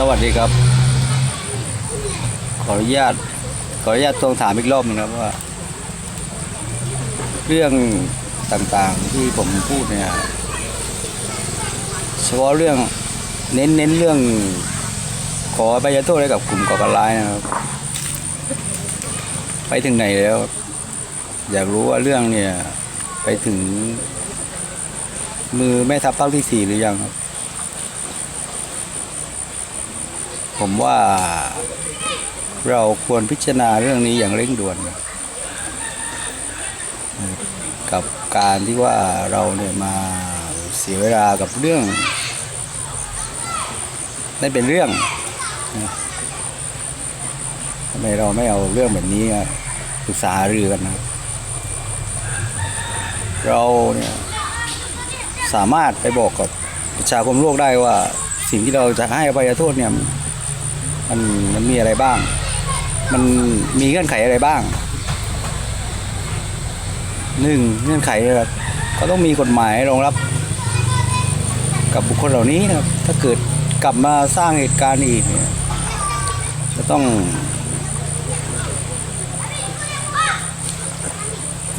สวัสดีครับ ขออนุญาต ขออนุญาตทวงถามอีกรอบหนึงครับว่า เรื่องต่างๆที่ผมพูดเนี่ยเฉพาะเรื่องเน้นเน้นเรื่อง ขอไปยโทษให้กับกลุ่มก่อการร้ายนะครับ ไปถึงไหนแล้ว อยากรู้ว่าเรื่องเนี่ย ไปถึง มือแม่ทัพภาคที่สี่หรือยังครับ ผมว่าเราควรพิจารณาเรื่องนี้อย่างเร่งด่วน กับการที่ว่าเราเนี่ยมาเสียเวลากับเรื่องไม่เป็นเรื่องทำไมเราไม่เอาเรื่องแบบนี้ปรึกษาหารือกันนะ เราเนี่ยสามารถไปบอกกับประชาคมโลกได้ว่าสิ่งที่เราจะให้อภัยโทษเนี่ย มันมันมีอะไรบ้าง มันมีเงื่อนไขอะไรบ้างหนึ่งเงื่อนไขนะครับก็ต้องมีกฎหมายรองรับ กับบุคคลเหล่านี้นะครับถ้าเกิดกลับมาสร้างเหตุการณ์อีกเนี่ยจะต้อง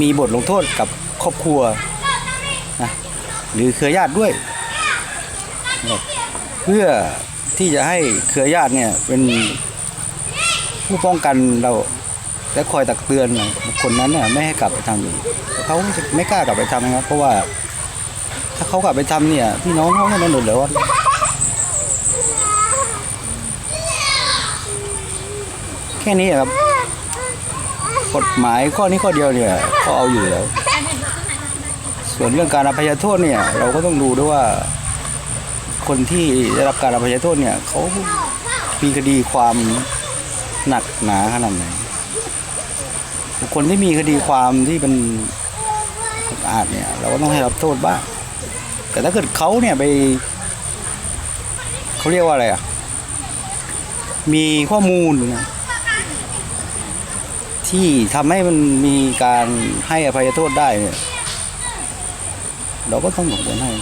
มีบทลงโทษกับครอบครัวนะหรือเครือญาติด้วย เพื่อ ที่จะให้เครือญาติเนี่ยเป็นผู้ป้องกันเราและคอยตักเตือนคคลนั้นเนี่ยไม่ให้กลับไปทำอีกแต่เขาไม่กล้ากลับไปทำนะครับเพราะว่า ถ้าเขากลับไปทำเนี่ยพี่น้องเขาเนี่ยมันเดือดร้อนแค่นี้ครับ กฎหมายข้อนี้ข้อเดียวเนี่ยก็เอาอยู่แล้ว ส่วนเรื่องการอภัยโทษเนี่ย เราก็ต้องดูด้วยว่า คนที่ได้รับการอภัยโทษเนี่ยเขามีคดีความหนักหนาขนาดไหนบุคคนที่มีคดีความที่เป็นอุกอาจเนี่ยเราก็ต้องให้รับโทษบ้างแต่ถ้าเกิดเขาเนี่ยไปเขาเรียกว่าอะไรอะ มีข้อมูลนะที่ทำให้มันมีการให้อภัยโทษได้เนี่ย เราก็ต้องสมควรให้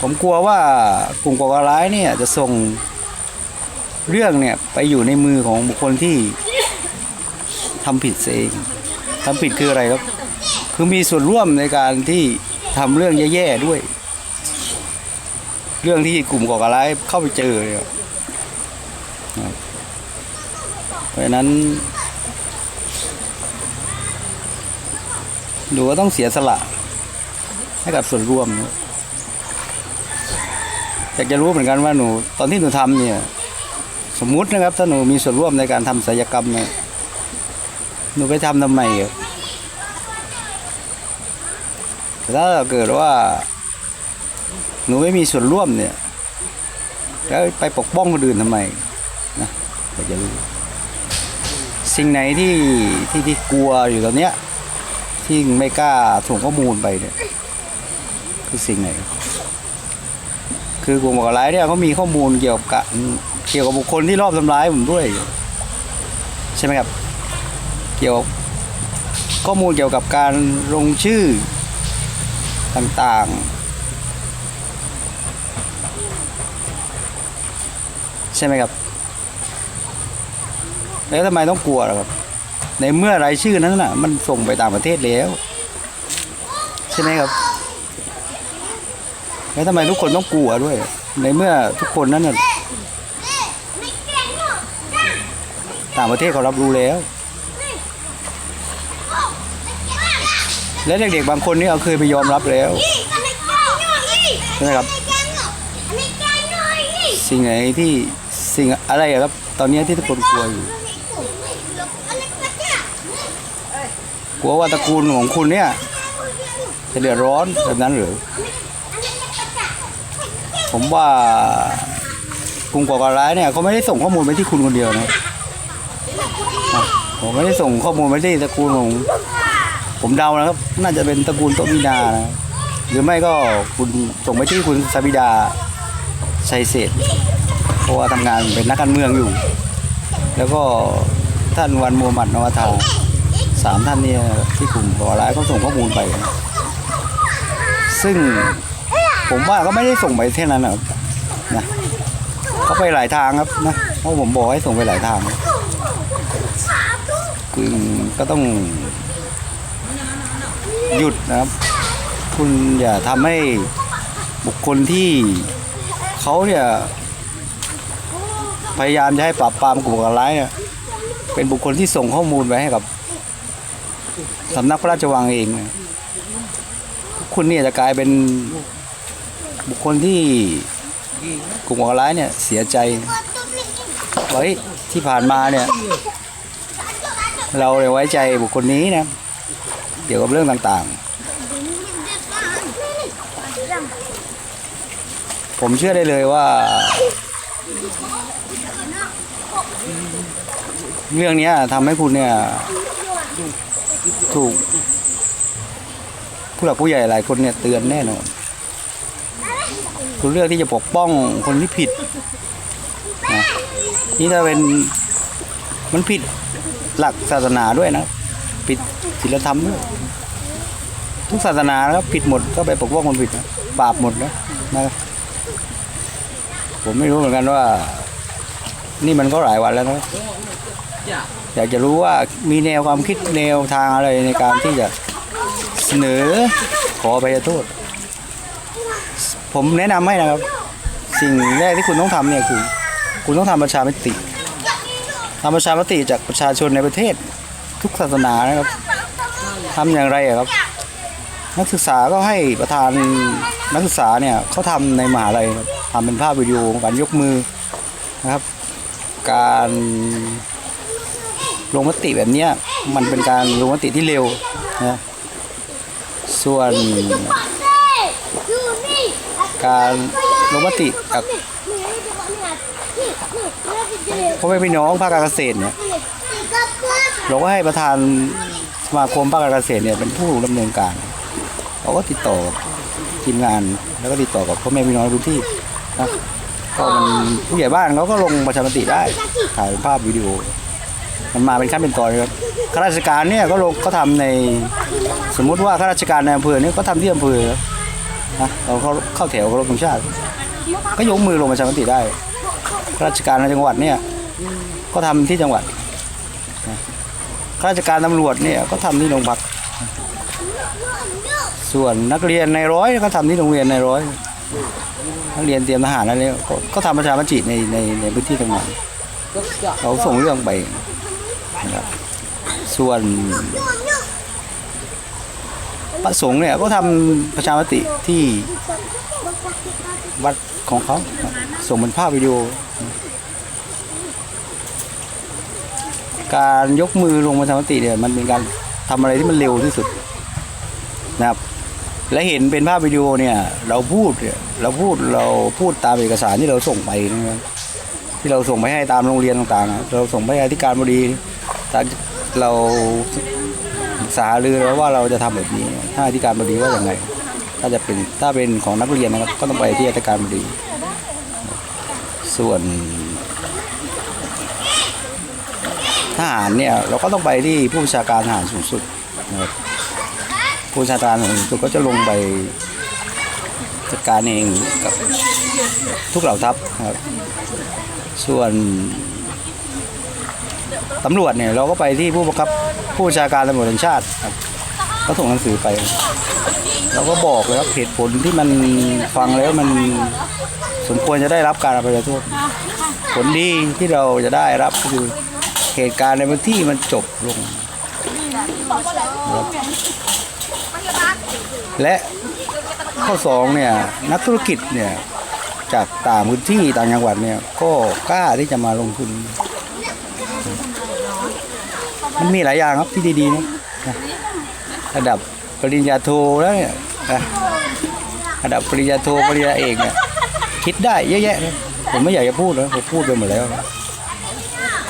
ผมกลัวว่ากลุ่มก่อการร้ายเนี่ยจะส่งเรื่องเนี่ยไปอยู่ในมือของบุคคลที่ทำผิดเองทำผิดคืออะไรครับ คือมีส่วนร่วมในการที่ทำเรื่องแย่ๆด้วย เรื่องที่กลุ่มก่อการร้ายเข้าไปเจอเนี่ยครับเพราะฉะนั้นหนูก็ต้องเสียสละให้กับส่วนร่วมนะ อยากจะรู้เหมือนกันว่าหนูตอนที่หนูทำเนี่ย สมมุตินะครับ ถ้าหนูมีส่วนร่วมในการทำศัลยกรรมเนี่ยหนูไปทำทำไมอะแต่ถ้าเกิดว่า หนูไม่มีส่วนร่วมเนี่ย แล้วไปปกป้องคนอื่นทำไมนะอยากจะรู้สิ่งไหนที่ที่ที่กลัวอยู่ตอนเนี้ยที่ไม่กล้าส่งข้อมูลไปเนี่ย คือสิ่งไหน คือกลุ่มก่อการร้ายเนี่ยเขามีข้อมูลเกี่ยวกับเกี่ยวกับบุคคลที่รอบทำร้ายผมด้วย ใช่ไหมครับ เกี่ยวกับข้อมูลเกี่ยวกับการลงชื่อต่างๆ ใช่ไหมครับ แล้วทำไมต้องกลัวล่ะครับ ในเมื่อรายชื่อนั้นน่ะ มันส่งไปต่างประเทศแล้ว ใช่ไหมครับ แล้วทำไมทุกคนต้องกลัวด้วย ในเมื่อทุกคนนั้นน่ะต่างประเทศเขารับรู้แล้ว และเด็กๆบางคนนี่เขาเคยไปยอมรับแล้วใช่ไหมครับสิ่งไหนที่สิ่งอะไรครับ ตอนนี้ที่ทุกคนกลัวอยู่กลัวว่าตระกูลของคุณเนี่ยจะเดือดร้อนแบบนั้นหรือ ผมว่ากลุ่มก่อการร้ายเนี่ยเขาไม่ได้ส่งข้อมูลไปที่คุณคนเดียวนะอะผมไม่ได้ส่งข้อมูลไปที่ตระกูลของผมเดานะครับ น่าจะเป็นตระกูลโตมินานะหรือไม่ก็คุณส่งไปที่คุณสบิดาชัยเศรษฐ์เพราะว่าทำงานเป็นนักการเมืองอยู่ แล้วก็ท่านวันมูฮัมหมัดนวัตาสามท่านเนี่ยที่กลุ่มก่อการร้ายเขาส่งข้อมูลไปนะซึ่ง ผมว่าก็ไม่ได้ส่งไปแค่นั้นนะครับนะเขาไปหลายทางครับนะเพราะผมบอกให้ส่งไปหลายทางคือก็ต้องหยุดนะครับ คุณอย่าทำให้บุคคลที่เขาเนี่ยพยายามจะให้ปราบปรามกลุ่มก่อการร้ายเนี่ยเป็นบุคคลที่ส่งข้อมูลไปให้กับสำนักพระราชวังเอง คุณเนี่ยจะกลายเป็น บุคคลที่กลุ่มก่อร้ายเนี่ยเสียใจว่าเฮ้ยที่ผ่านมาเนี่ย เราเนี่ยไว้ใจบุคคลนี้นะเกี่ยวกับเรื่องต่างๆ ผมเชื่อได้เลยว่า เรื่องนี้ทำให้คุณเนี่ย ถูกผู้หลักผู้ใหญ่หลายคนเนี่ยเตือนแน่นอน คุณเลือกที่จะปกป้องคนที่ผิดนะนี่ถ้าเป็นมันผิดหลักศาสนาด้วยนะผิดศีลธรรมด้วยทุกศาสนานะครับผิดหมดก็ไปปกป้องคนผิดนะบาปหมดนะนะผมไม่รู้เหมือนกันว่า นี่มันก็หลายวันแล้วนะอยากจะรู้ว่ามีแนวความคิดแนวทางอะไรในการที่จะเสนอขอไปโทษ ผมแนะนำให้นะครับ สิ่งแรกที่คุณต้องทำเนี่ยคือ คุณต้องทำประชามติทำประชามติจากประชาชนในประเทศทุกศาสนานะครับทำอย่างไรอะครับ นักศึกษาก็ให้ประธานนักศึกษาเนี่ยเขาทำในมหาลัยครับทำเป็นภาพวิดีโอการยกมือนะครับ การลงมติแบบเนี้ยมันเป็นการลงมติที่เร็วนะส่วน การลงมติจากพ่อแม่พี่น้องภาคการเกษตรเนี่ยเราก็ให้ประธานสมาคมภาคการเกษตรเนี่ยเป็นผู้ดำเนินการเขาก็ติดต่อทีมงานแล้วก็ติดต่อกับพ่อแม่พี่น้องพื้นที่นะก็มันผู้ใหญ่บ้านเขาก็ลงประชามติได้ถ่ายภาพวิดีโอ มันมาเป็นขั้นเป็นตอนครับข้าราชการเนี่ยก็ลงก็ทำในสมมุติว่าข้าราชการในอำเภอเนี่ยก็ทำที่อำเภอครับ นะเราเข้าเข้าแถวเคารพธงชาติ ก็ยกมือลงประชามติได้ข้าราชการในจังหวัดเนี่ยก็ทำที่จังหวัดข้าราชการตำรวจเนี่ยก็ทำที่โรงพัก ส่วนนักเรียนในร้อยก็ทำที่โรงเรียนในร้อย นักเรียนเตรียมทหารอะไรเนี่ยก็ก็ทำประชามติในในในพื้นที่ตรงนั้นเราส่งเรื่องไปนะครับส่วน ประสงค์เนี่ยก็ทำประชามติที่วัดของเขาส่งเป็นภาพวิดีโอ การยกมือลงประชามติเนี่ยมันเป็นการทำอะไรที่มันเร็วที่สุดนะครับ และเห็นเป็นภาพวิดีโอเนี่ย เราพูดเราพูดเราพูดตามเอกสารที่เราส่งไปนะครับที่เราส่งไปให้ตามโรงเรียนต่างๆ เราส่งไปให้อธิการบดีเรา ษาหรือแล้วว่าเราจะทำแบบนี้ถ้าอธิการบดีว่าอย่างไงถ้าจะเป็นถ้าเป็นของนักเรียนนะครับก็ต้องไปที่อธิการบดี ส่วนทหารเนี่ยเราก็ต้องไปที่ผู้บัญชาการทหารสูงสุดนะครับผู้บัญชาการสูงสุดก็จะลงไปจัดการเองกับทุกเหล่าทัพครับ ส่วน ตำรวจเนี่ยเราก็ไปที่ผู้บังคับผู้บัญชาการตำรวจแห่งชาติครับก็ส่งหนังสือไป เราก็บอกเลยครับเหตุผลที่มันฟังแล้วมันสมควรจะได้รับการอภัยโทษผลดีที่เราจะได้รับก็คือเหตุการณ์ในพื้นที่มันจบลง และข้อสองเนี่ยนักธุรกิจเนี่ยจากต่างพื้นที่ต่างจังหวัดเนี่ยก็กล้าที่จะมาลงทุน มันมีหลายอย่างครับที่ดีๆนะระดับปริญญาโทแล้วเนี่ยระดับปริญญาโทปริญญาเอกเนี่ยคิดได้เยอะแยะเลยผมไม่อยากจะพูดแล้วผมพูดไปหมดแล้ว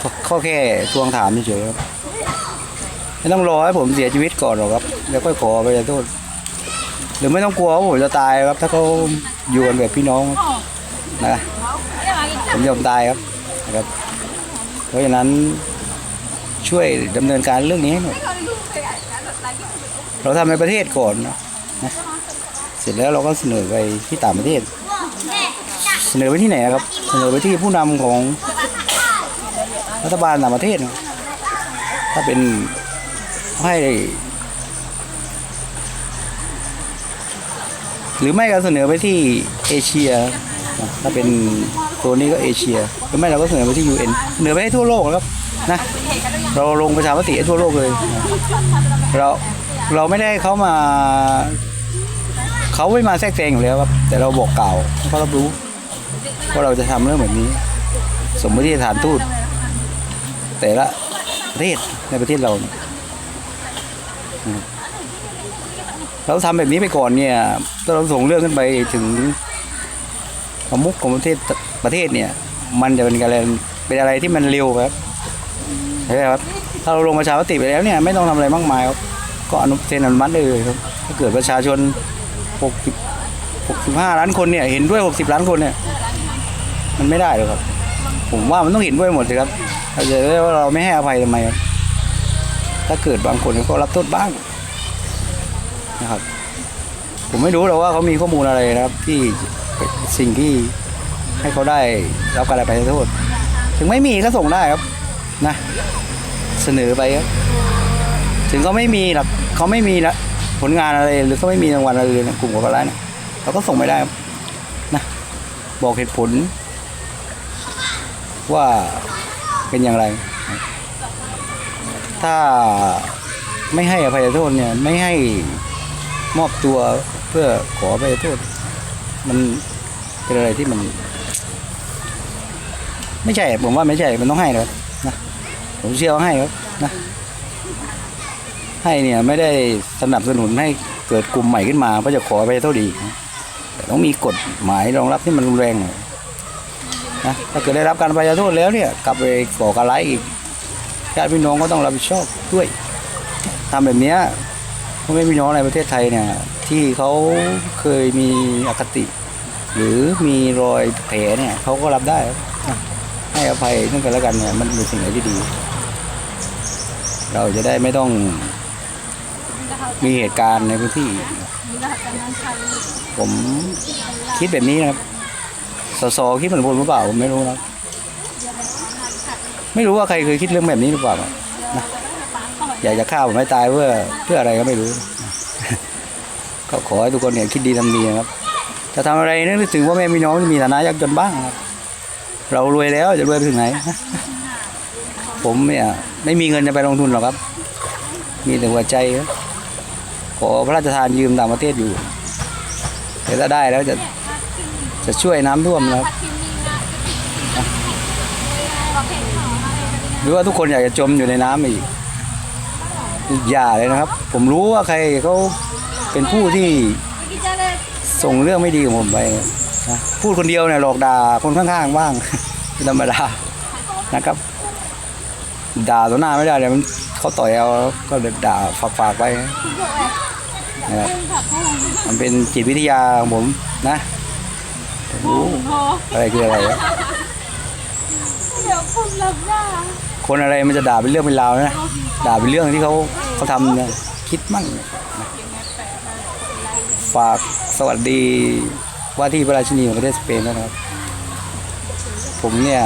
ข้อข้อแค่ทวงถามเฉยๆครับไม่ต้องรอให้ผมเสียชีวิตก่อนหรอกครับแล้วค่อยขอไปโทษหรือไม่ต้องกลัวว่าผมจะตายครับ ถ้าเขาอยู่กันแบบพี่น้องนะผมยอมตายครับนะครับ เพราะฉะนั้น ช่วยดำเนินการเรื่องนี้ให้หน่อยเราทำในประเทศก่อนนะนะเสร็จแล้วเราก็เสนอไปที่ต่างประเทศ เสนอไปที่ไหนนะครับ เสนอไปที่ผู้นำของรัฐบาลต่างประเทศนะถ้าเป็นให้หรือไม่ก็เสนอไปที่เอเชีย ถ้าเป็นตัวนี้ก็เอเชีย หรือไม่เราก็เสนอไปที่ UN เสนอไปให้ทั่วโลกครับนะ เราลงประชามติทั่วโลกเลย เราเราไม่ได้เขามาเขาไม่มาแทรกแซงอยู่แล้วครับ แต่เราบอกกล่าวให้เขารับรู้ว่าเราจะทำเรื่องแบบนี้ สมมติฐานทูตแต่ละประเทศในประเทศเราเนี่ยเราทำแบบนี้ไปก่อนเนี่ยถ้าเราส่งเรื่องขึ้นไปถึงประมุขของประเทศประเทศเนี่ย มันจะเป็นอะไรเป็นอะไรที่มันเร็วครับ ใช่ครับถ้าเราลงประชาติไปแล้วเนี่ยไม่ต้องทำอะไรมากมายครับก็อนุเซ็นอนุมัติได้เลยครับถ้าเกิดประชาชน 60 65 ล้านคนเนี่ยเห็นด้วย 60 ล้านคนเนี่ย มันไม่ได้หรอกครับ ผมว่ามันต้องเห็นด้วยหมดเลยครับเราจะได้ว่าเราไม่ให้อภัยทำไมครับถ้าเกิดบางคนก็รับโทษบ้างนะครับ ผมไม่รู้หรอกว่าเขามีข้อมูลอะไรนะครับ ที่สิ่งที่ให้เขาได้รับการอภัยโทษ ถึงไม่มีก็ส่งได้ครับ นะ เสนอไปถึงเขาไม่มีหรอกเขาไม่มีละผลงานอะไรหรือเขาไม่มีรางวัลอะไรเลยนะกลุ่มก่อการร้ายนะเราก็ส่งไม่ได้ครับนะบอกเหตุผล ว่าเป็นอย่างไร ถ้าไม่ให้อภัยโทษเนี่ยไม่ให้มอบตัวเพื่อขออภัยโทษ มันเป็นอะไรที่มัน ไม่ใช่ผมว่าไม่ใช่มันต้องให้นะครับนะ ผมเชื่อว่าให้ครับนะให้เนี่ยไม่ได้สนับสนุนให้เกิดกลุ่มใหม่ขึ้นมาเพื่อจะขอไปโทษอีต,ต้องมีกฎหมายรองรับที่มันรุนแรงหน่อยนะถ้าเกิดได้รับการไปโทษแล้วเนี่ยกลับไปก่อการร้ายอีกญาติพี่น้องก็ต้องรับผิดชอบด้วยทำแบบเนี้ยพ่อแม่พี่น้องในประเทศไทยเนี่ยที่เขาเคยมีอคติ หรือมีรอยแผลเนี่ยเขาก็รับได้ ให้อภัยซึ่งกันและกันเนี่ยมันเป็นสิ่งที่ดี เราจะได้ไม่ต้องมีเหตุการณ์ในพื้นที่ ผมคิดแบบนี้นะครับสสคิดเหมือนผมหรือเปล่าผมไม่รู้นะไม่รู้ว่าใครเคยคิดเรื่องแบบนี้หรือเปล่านะอยากจะฆ่าผมให้ตายเพื่อเพื่ออะไรก็ไม่รู้ก็ขอให้ทุกคนเนี่ยคิดดีทำดีนะครับจะทำอะไรนึกถึงว่าแม่พี่น้องมีฐานะยากจนบ้างครับ เรารวยแล้วจะรวยไปถึงไหน ผมเนี่ยไม่มีเงินจะไปลงทุนหรอกครับ มีแต่หัวใจครับขอพระราชทานยืมต่างประเทศอยู่แต่ถ้าได้แล้วจะจะช่วยน้ำท่วมนะครับหรือว่าทุกคนอยากจะจมอยู่ในน้ำอีกอย่าเลยนะครับ ผมรู้ว่าใครเขาเป็นผู้ที่ส่งเรื่องไม่ดีของผมไปนะ พูดคนเดียวเนี่ยหลอกด่าคนข้างๆบ้างธรรมดานะครับ ด่าต่อหน้าไม่ได้เลยมันเขาต่อยเอาก็เลยด่าฝากๆไปนะครับมันเป็นจิตวิทยาของผมนะรู้อะไรคืออะไรเดี๋ยวคุณรับหน้าคนอะไรมันจะด่าเป็นเรื่องเป็นราวนะด่าเป็นเรื่องที่เขาเขาทำนะคิดมั่งฝากสวัสดี ว่าที่พระราชินีของประเทศสเปนด้วยนะครับ ผมเนี่ย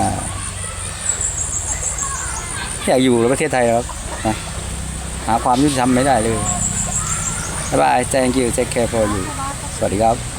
อยากอยู่ในประเทศไทยแล้วครับนะหาความยุติธรรมไม่ได้เลยบ๊ายบาย thank you take care for you สวัสดีครับ